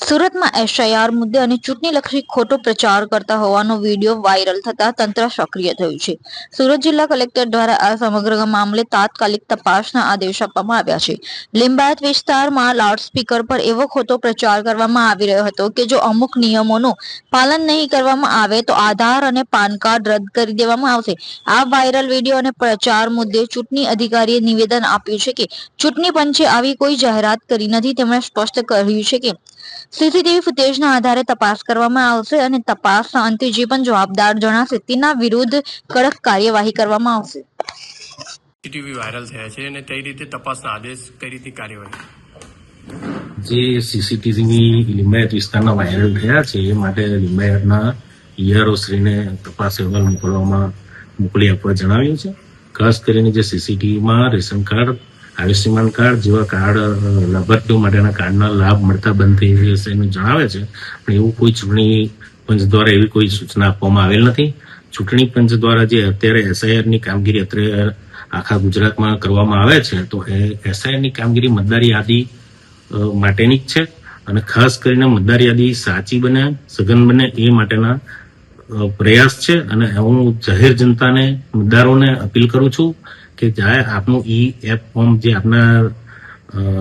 સુરતમાં એસઆઈઆર મુદ્દે અને ચૂંટણીલક્ષી ખોટો પ્રચાર કરતા હોવાનો વીડિયો વાયરલ થતા તંત્ર સક્રિય થયું છે. સુરત જિલ્લા કલેક્ટર દ્વારા આ સમગ્ર મામલે તાત્કાલિક તપાસના આદેશ આપવામાં આવ્યા છે. લિંબાયત વિસ્તારમાં લાઉડસ્પીકર પર એવો ખોટો પ્રચાર કરવામાં આવી રહ્યો હતો કે જો અમુક નિયમોનું પાલન નહીં કરવામાં આવે તો આધાર અને પાન કાર્ડ રદ કરી દેવામાં આવશે. આ વાયરલ વીડિયો અને પ્રચાર મુદ્દે ચૂંટણી અધિકારીએ નિવેદન આપ્યું છે કે ચૂંટણી પંચે આવી કોઈ જાહેરાત કરી નથી. તેમણે સ્પષ્ટ કર્યું છે કે સીસીટીવી ફૂટેજના આધારે તપાસ કરવામાં આવશે અને તપાસના અંતે જે પણ જવાબદાર જણાશે તેના વિરુદ્ધ કડક કાર્યવાહી કરવામાં આવશે. સીસીટીવી વાયરલ થયા છે અને તે રીતે તપાસના આદેશ કઈ રીતે કાર્યવાહી? જે સીસીટીવી લિંબાયત વિસ્તારના વાયરલ થયા છે એ માટે લિંબાયતના ઈઆરઓશ્રીને તપાસ અહેવાલ મોકલવામાં મોકલી આપવા જણાવ્યું છે. ખાસ કરીને જે સીસીટીવીમાં રેશન કાર્ડ આયુષ્યમાન કાર્ડ જેવા કાર્ડ લાભાર્થીઓ માટેના કાર્ડના લાભ મળતા બંધ થઈ જશે એનું જણાવે છે. પણ એવું કોઈ ચૂંટણી પંચ દ્વારા એવી કોઈ સૂચના આપવામાં આવેલ નથી. ચૂંટણી પંચ દ્વારા જે અત્યારે એસઆઈઆરની કામગીરી અત્યારે આખા ગુજરાતમાં કરવામાં આવે છે, તો એ એસઆઈઆરની કામગીરી મતદાર યાદી માટેની જ છે. અને ખાસ કરીને મતદાર યાદી સાચી બને, સઘન બને એ માટેના પ્રયાસ છે અને હું જાહેર જનતાને, મતદારોને અપીલ કરું છું કે જ્યારે આપનું ઈ એપ ફોર્મ જે આપના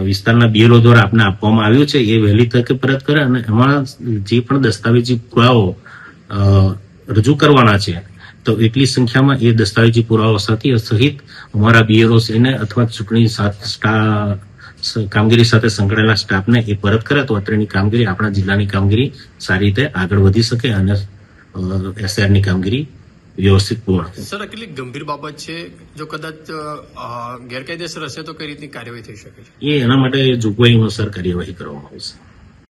વિસ્તારના બીએલઓ દ્વારા આપને આપવામાં આવ્યું છે, એ વહેલી તકે પરત કરે અને એમાં જે પણ દસ્તાવેજી પુરાવો રજૂ કરવાના છે, તો એટલી સંખ્યામાં એ દસ્તાવેજી પુરાવા સાથે સહિત અમારા બીએલઓ એને અથવા ચૂંટણી કામગીરી સાથે સંકળાયેલા સ્ટાફને એ પરત કરે તો અત્રેની કામગીરી આપણા જિલ્લાની કામગીરી સારી રીતે આગળ વધી શકે અને એસઆરની કામગીરી વ્યવસ્થિત પૂર્ણ સર આ કેટલી ગંભીર બાબત છે જો કદાચ ગેરકાયદેસર હશે તો કઈ રીતની કાર્યવાહી થઈ શકે છે એ એના માટે જોગવાઈમાં સર કાર્યવાહી કરવામાં આવશે